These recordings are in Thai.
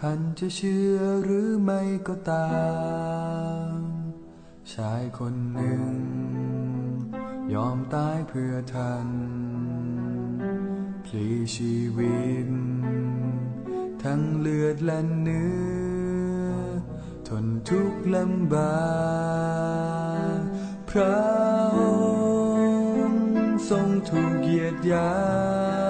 ท่านจะเชื่อหรือไม่ก็ตาม ชายคนหนึ่ง ยอมตายเพื่อท่านพลีชีวิต ทั้งเลือดและเนื้อ ทนทุกข์ลำบากพระองค์ทรงถูกเหยียดยาม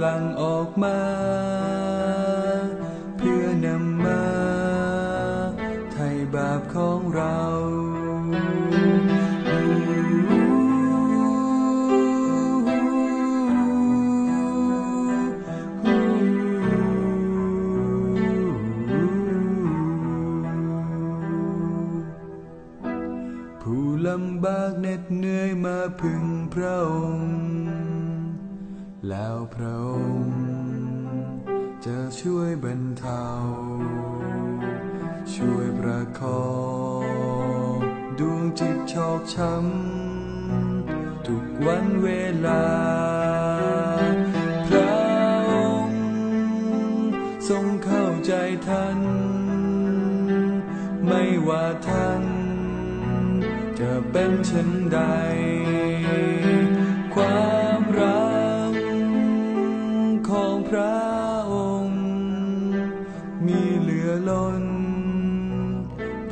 หลั่งออกมา เพื่อนำมาไถ่บาปของเราผู้ลำบากเหน็ดเหนื่อยมาพึ่งพระองค์ แล้วพระองค์จะช่วยบรรเทา ช่วยประคองดวงจิตชอกช้ำทุกวันเวลา พระองค์ทรงเข้าใจท่าน ไม่ว่าท่านจะเป็นเช่นใดความ เหลือล้น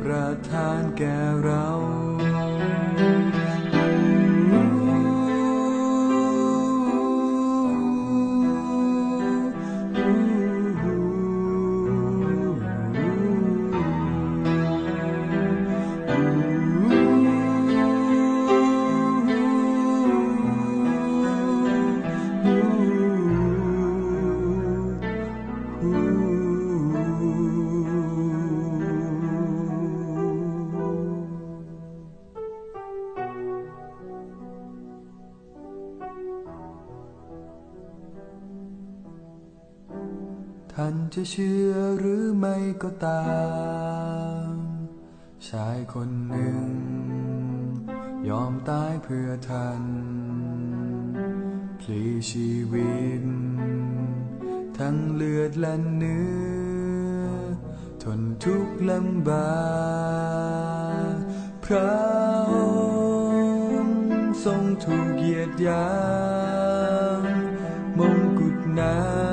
ประทานแก่เรา ท่านจะเชื่อหรือไม่ก็ตาม ชายคนหนึ่ง ยอมตายเพื่อท่านพลีชีวิต ทั้งเลือดและเนื้อ ทนทุกข์ลำบากพระองค์ทรงถูกเหยียดหยามมงกุฎน้ำ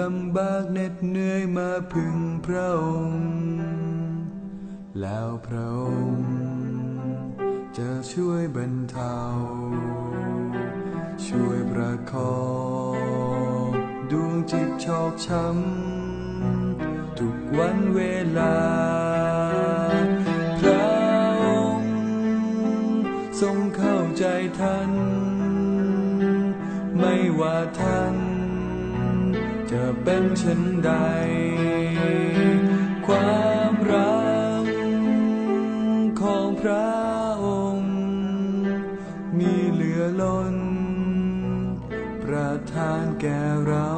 ลำบากเหน็ดเหนื่อยมาพึ่งพระองค์ แล้วพระองค์จะช่วยบรรเทา ช่วยประคองดวงจิตชอกช้ำ ทุกวันเวลา พระองค์ทรงเข้าใจท่าน ไม่ว่าท่าน จะเป็นเช่นใด ความรักของพระองค์ มีเหลือล้น ประทานแก่เรา